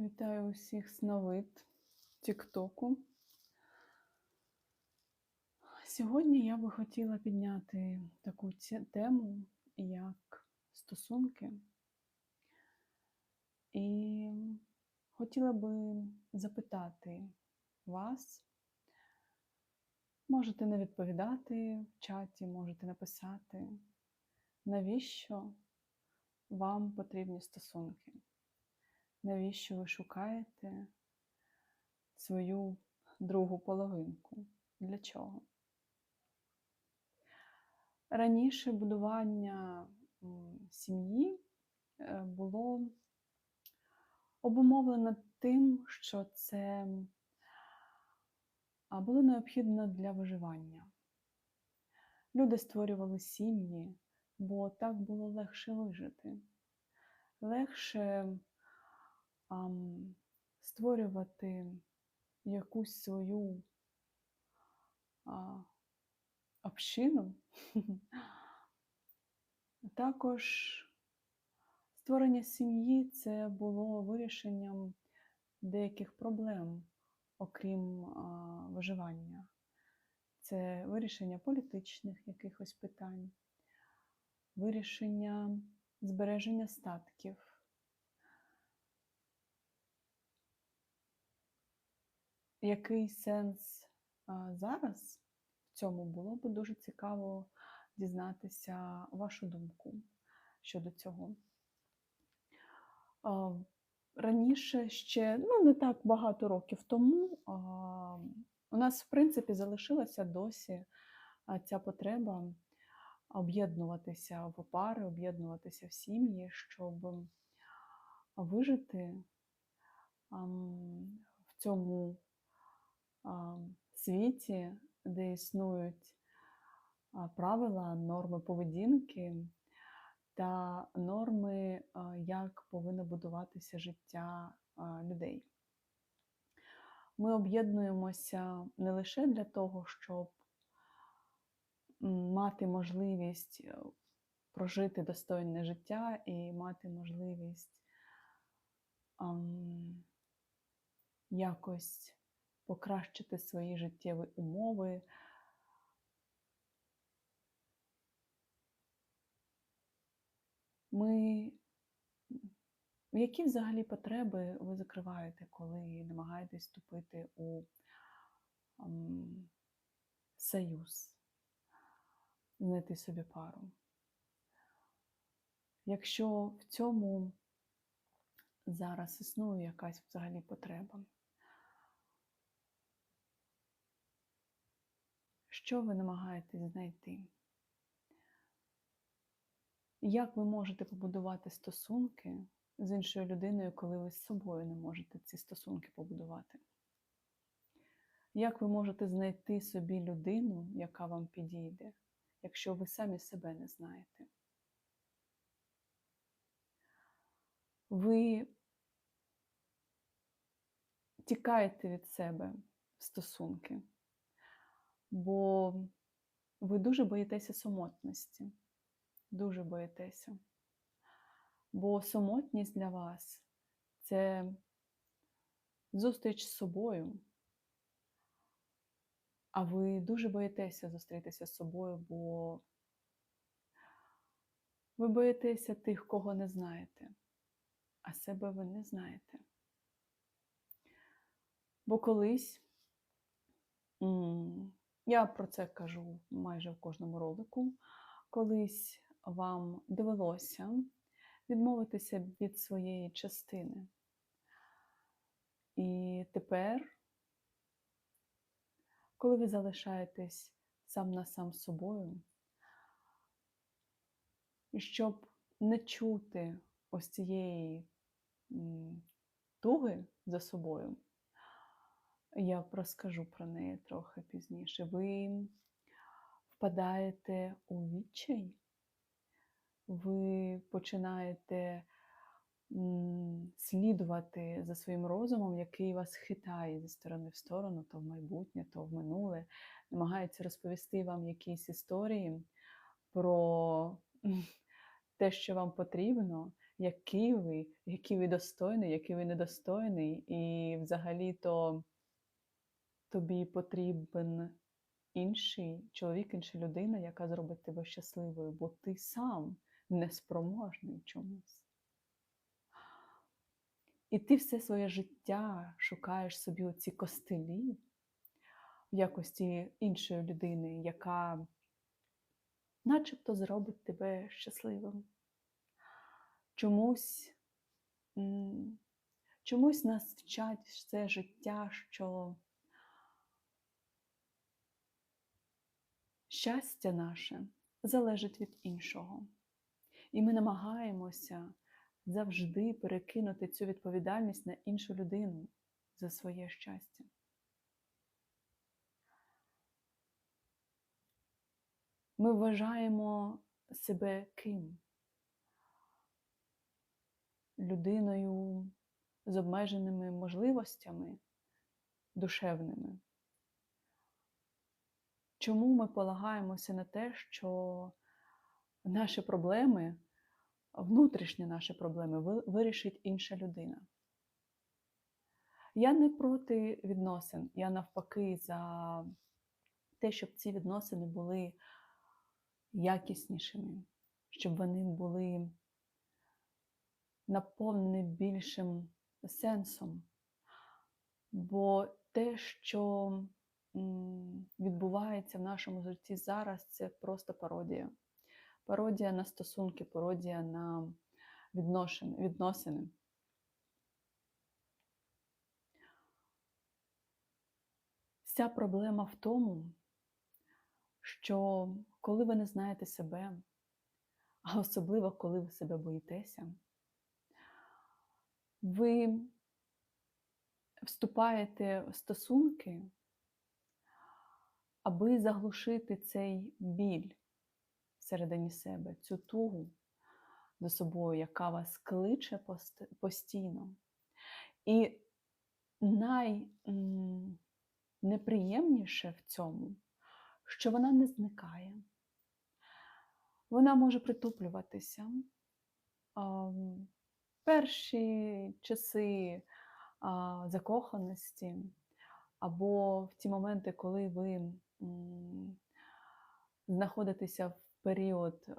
Вітаю усіх з новит Тіктоку. Сьогодні я би хотіла підняти таку тему, як стосунки. І хотіла би запитати вас, можете не відповідати в чаті, можете написати, навіщо вам потрібні стосунки? Навіщо ви шукаєте свою другу половинку? Для чого? Раніше будування сім'ї е, було обумовлено тим, що це було необхідно для виживання. Люди створювали сім'ї, бо так було легше вижити. Легше створювати якусь свою общину. Також створення сім'ї це було вирішенням деяких проблем, окрім виживання. Це вирішення політичних якихось питань, вирішення збереження статків. Який сенс а, зараз в цьому було би дуже цікаво дізнатися вашу думку щодо цього. А, Раніше ще, ну не так багато років тому, а, у нас, в принципі, залишилася досі ця потреба об'єднуватися в пари, об'єднуватися в сім'ї, щоб вижити в цьому світі, де існують правила, норми поведінки та норми, як повинно будуватися життя людей. Ми об'єднуємося не лише для того, щоб мати можливість е, прожити достойне життя і мати можливість ам, якось покращити свої життєві умови. Ми які взагалі потреби ви закриваєте, коли намагаєтесь вступити у ам, союз, знайти собі пару? Якщо в цьому зараз існує якась взагалі потреба, що ви намагаєтесь знайти? Як ви можете побудувати стосунки з іншою людиною, коли ви з собою не можете ці стосунки побудувати? Як ви можете знайти собі людину, яка вам підійде, якщо ви самі себе не знаєте? Ви тікаєте від себе в стосунки, бо ви дуже боїтеся самотності, дуже боїтеся. Бо самотність для вас це зустріч з собою. А ви дуже боїтеся зустрітися з собою, бо ви боїтеся тих, кого не знаєте, а себе ви не знаєте. Бо колись я про це кажу майже в кожному ролику, колись вам довелося відмовитися від своєї частини. І тепер, коли ви залишаєтесь сам на сам з собою, щоб не чути ось цієї туги за собою, я розкажу про неї трохи пізніше. Ви впадаєте у відчай, ви починаєте слідувати за своїм розумом, який вас хитає зі сторони в сторону, то в майбутнє, то в минуле, намагається розповісти вам якісь історії про те, що вам потрібно, який ви, який ви достойний, який ви недостойний, і взагалі-то тобі потрібен інший чоловік, інша людина, яка зробить тебе щасливою, бо ти сам неспроможний чомусь. І ти все своє життя шукаєш собі оці костелі в якості іншої людини, яка начебто зробить тебе щасливим. Чомусь, чомусь нас вчать все життя, що щастя наше залежить від іншого. І ми намагаємося завжди перекинути цю відповідальність на іншу людину за своє щастя. Ми вважаємо себе ким? Людиною з обмеженими можливостями душевними. Чому ми полагаємося на те, що наші проблеми, внутрішні наші проблеми, вирішить інша людина? Я не проти відносин, я навпаки за те, щоб ці відносини були якіснішими, щоб вони були наповнені більшим сенсом. Бо те, що відбувається в нашому житті зараз, це просто пародія. Пародія на стосунки, пародія на відносини. Вся проблема в тому, що коли ви не знаєте себе, а особливо коли ви себе боїтеся, ви вступаєте в стосунки, аби заглушити цей біль всередині себе, цю тугу за собою, яка вас кличе постійно. І найнеприємніше в цьому, що вона не зникає. Вона може притуплюватися. Перші часи закоханості, або в ті моменти, коли ви знаходитеся в період,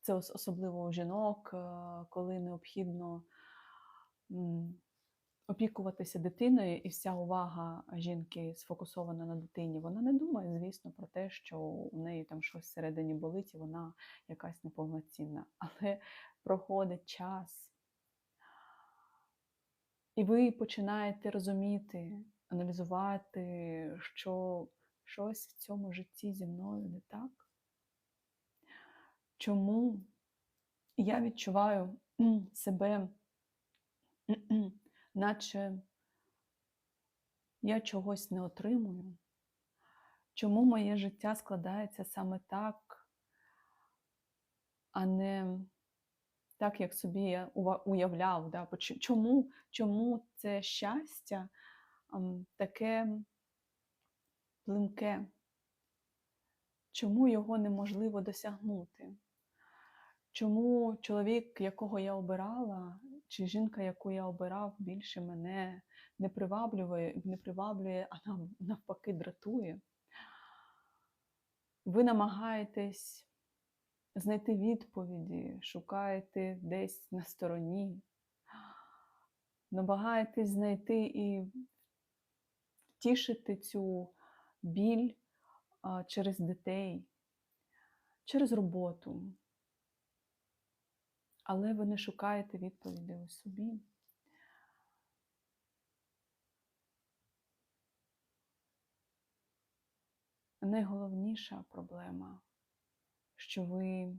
це особливо у жінок, коли необхідно опікуватися дитиною, і вся увага жінки сфокусована на дитині. Вона не думає, звісно, про те, що у неї там щось всередині болить, і вона якась неповноцінна. Але проходить час. І ви починаєте розуміти, аналізувати, що щось в цьому житті зі мною не так. Чому я відчуваю себе наче я чогось не отримую. Чому моє життя складається саме так, а не так, як собі я уявляв? Да? Чому, чому це щастя таке плинке? Чому його неможливо досягнути? Чому чоловік, якого я обирала, чи жінка, яку я обирав, більше мене не приваблює, не приваблює, а навпаки дратує? Ви намагаєтесь знайти відповіді, шукаєте десь на стороні, намагаєтесь знайти і втішити цю біль через дітей, через роботу але ви не шукаєте відповіді у собі. Найголовніша проблема, що ви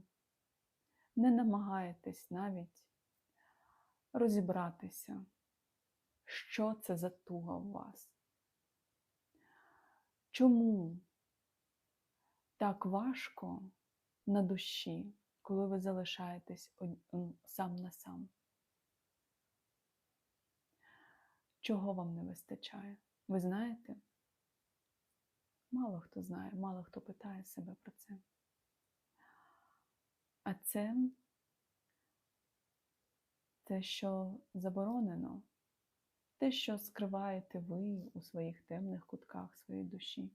не намагаєтесь навіть розібратися, що це за туга у вас. Чому так важко на душі? коли ви залишаєтесь сам на сам? Чого вам не вистачає? Ви знаєте? Мало хто знає, мало хто питає себе про це. А це те, що заборонено, те, що скриваєте ви у своїх темних кутках своєї душі,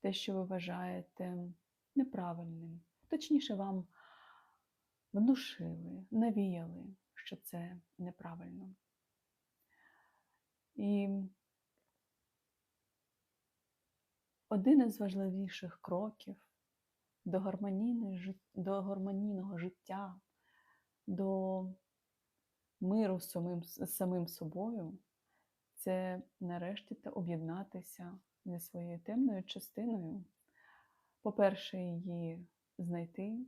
те, що ви вважаєте неправильним, точніше, вам внушили, навіяли, що це неправильно. І один із важливіших кроків до гармонійного життя, до миру з самим, з самим собою, це нарешті об'єднатися зі своєю темною частиною. По-перше, її знайти,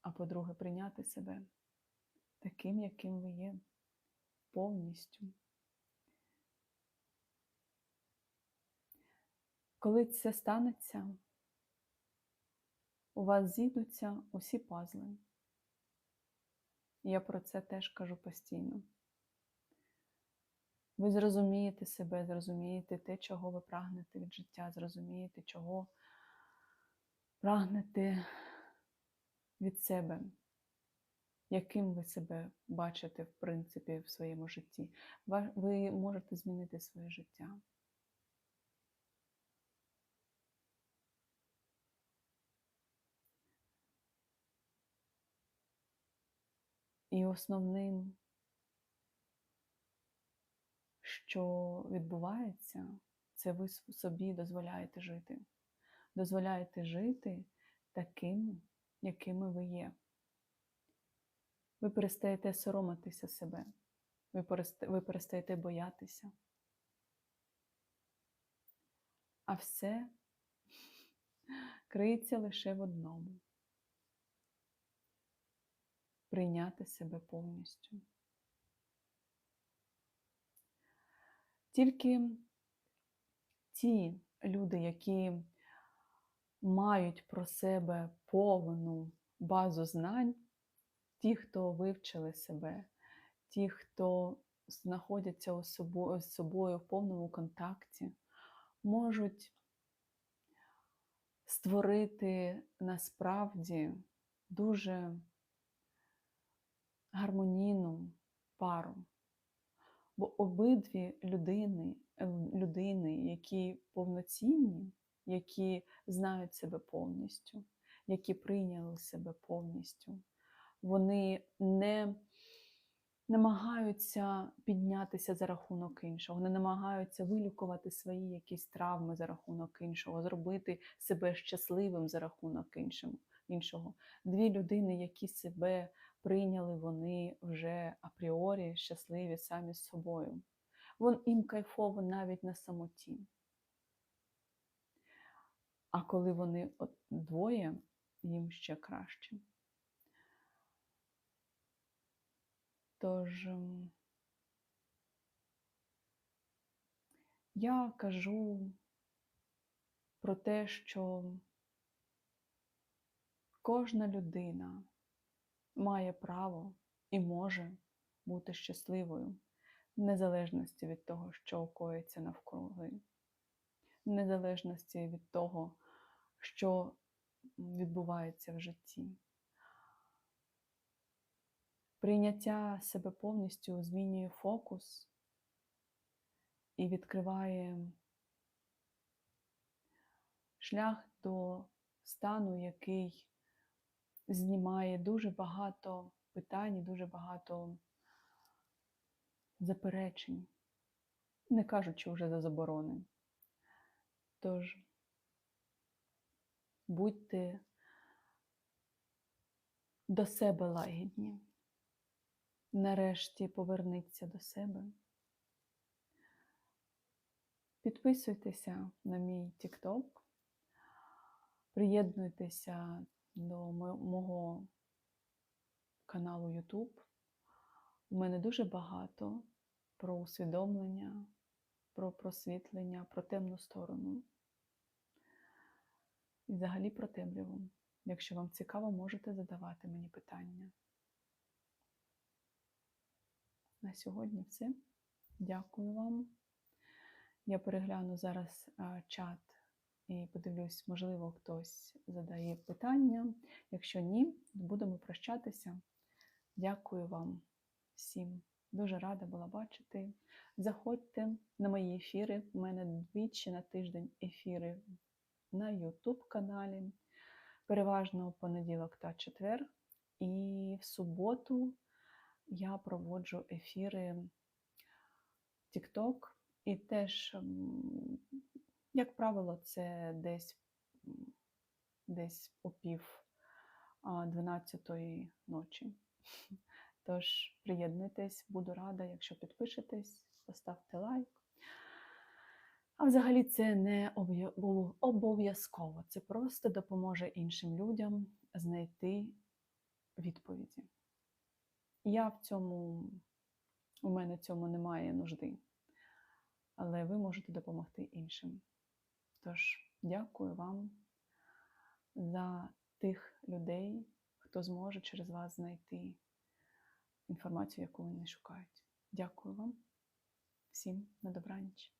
а по-друге, прийняти себе таким, яким ви є, повністю. Коли це станеться, у вас зійдуться усі пазли. Я про це теж кажу постійно. Ви зрозумієте себе, зрозумієте те, чого ви прагнете від життя, зрозумієте, чого прагнете від себе, яким ви себе бачите, в принципі, в своєму житті. Ви можете змінити своє життя. І основним, що відбувається, це ви собі дозволяєте жити. Дозволяєте жити таким, якими ви є. Ви перестаєте соромитися себе, ви перестаєте боятися. А все криється лише в одному прийняти себе повністю. Тільки ті люди, які мають про себе повну базу знань, ті, хто вивчили себе, ті, хто знаходяться з собою в повному контакті, можуть створити насправді дуже гармонійну пару. Бо обидві людини, е, людини, які повноцінні, які знають себе повністю, які прийняли себе повністю, вони не намагаються піднятися за рахунок іншого, не намагаються вилікувати свої якісь травми за рахунок іншого, зробити себе щасливим за рахунок іншого. Дві людини, які себе прийняли вони вже апріорі щасливі самі з собою. Вон їм кайфово навіть на самоті. А коли вони двоє, їм ще краще. Тож ем, я кажу про те, що кожна людина має право і може бути щасливою, в незалежності від того, що коїться навкруги, в незалежності від того, що відбувається в житті. Прийняття себе повністю змінює фокус і відкриває шлях до стану, який знімає дуже багато питань, дуже багато заперечень, не кажучи вже за заборони. Тож будьте до себе лагідні, нарешті поверніться до себе. Підписуйтеся на мій TikTok, приєднуйтеся до мого каналу YouTube. У мене дуже багато про усвідомлення, про просвітлення, про темну сторону. І взагалі про темряву. Якщо вам цікаво, можете задавати мені питання. На сьогодні все. Дякую вам. Я перегляну зараз чат і подивлюсь, можливо, хтось задає питання. Якщо ні, будемо прощатися. Дякую вам. всім. Дуже рада була бачити. Заходьте на мої ефіри. У мене двічі на тиждень ефіри на YouTube каналі. Переважно у понеділок та четвер. І в суботу я проводжу ефіри TikTok. І теж, як правило, це десь, десь о пів а, 12 ночі. Тож приєднуйтесь, буду рада, якщо підпишетесь, поставте лайк. А взагалі це не обов'язково. Це просто допоможе іншим людям знайти відповіді. Я в цьому, у мене в цьому немає нужди, але ви можете допомогти іншим. Тож дякую вам за тих людей, хто зможе через вас знайти інформацію, яку вони шукають. Дякую вам. Всім на добраніч.